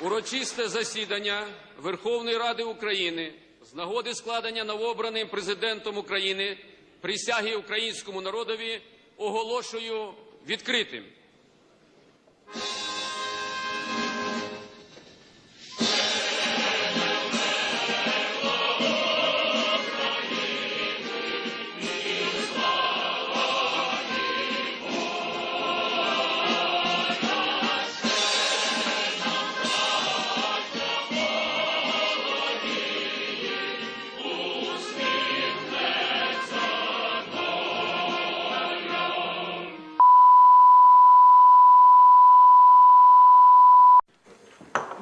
Урочисте засідання Верховної Ради України з нагоди складення новообраним президентом України присяги українському народові оголошую відкритим.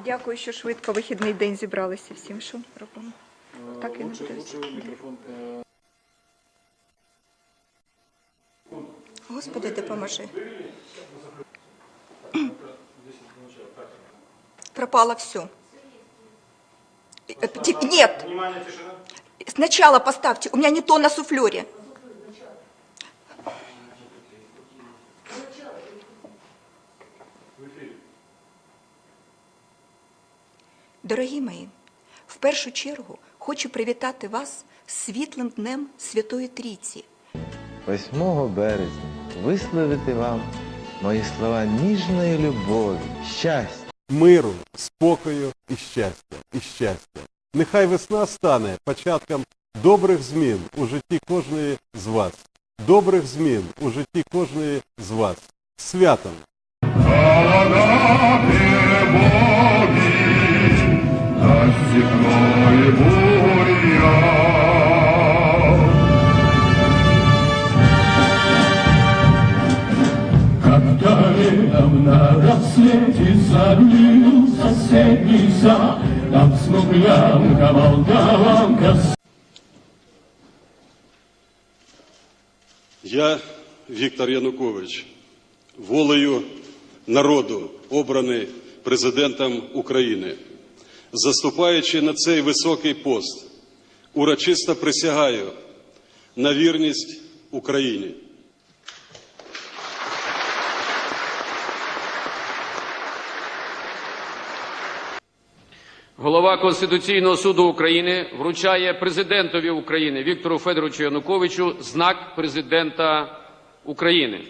Дякую, що швидко вихідний день зібралися всім. Що робимо? Так і не буде. э, Господи, допоможи. Пропало все. Нет, сначала поставьте. У меня не то на суфлере. Дорогі мої, в першу чергу хочу привітати вас світлим днем Святої Трійці. 8 березня висловити вам мої слова ніжної любові, щастя. миру, спокою і щастя, і щастя. Нехай весна стане початком добрих змін у житті кожної з вас. Добрих змін у житті кожної з вас. Святом! Когда недавно на рассвете заглянул соседний сад, Там смуглянка, молдаванка Я, Віктор Янукович, волею народу, обраний президентом України, заступаючи на цей високий пост, урочисто присягаю на вірність Україні. Голова Конституційного суду України вручає президентові України Віктору Федоровичу Януковичу знак президента України.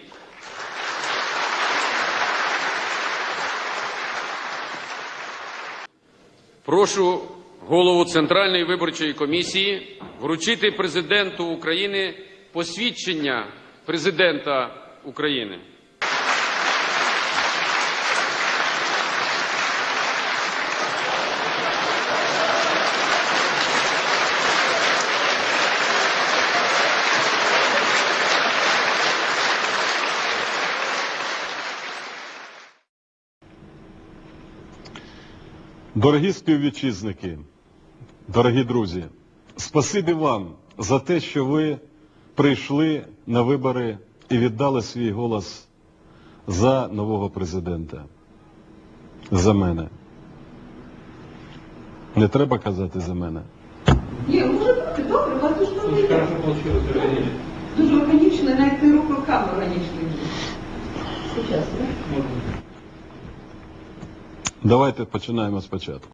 Прошу голову Центральної виборчої комісії вручити президенту України посвідчення президента України. Дорогі співвітчизники, дорогі друзі, спасибі вам за те, що ви прийшли на вибори і віддали свій голос за нового президента. За мене. Не треба казати за мене. Ні, може бути, добре, у вас дуже добре. Дуже органічно, навіть рух руками органічний. Сучасно, так? Давайте починаємо спочатку.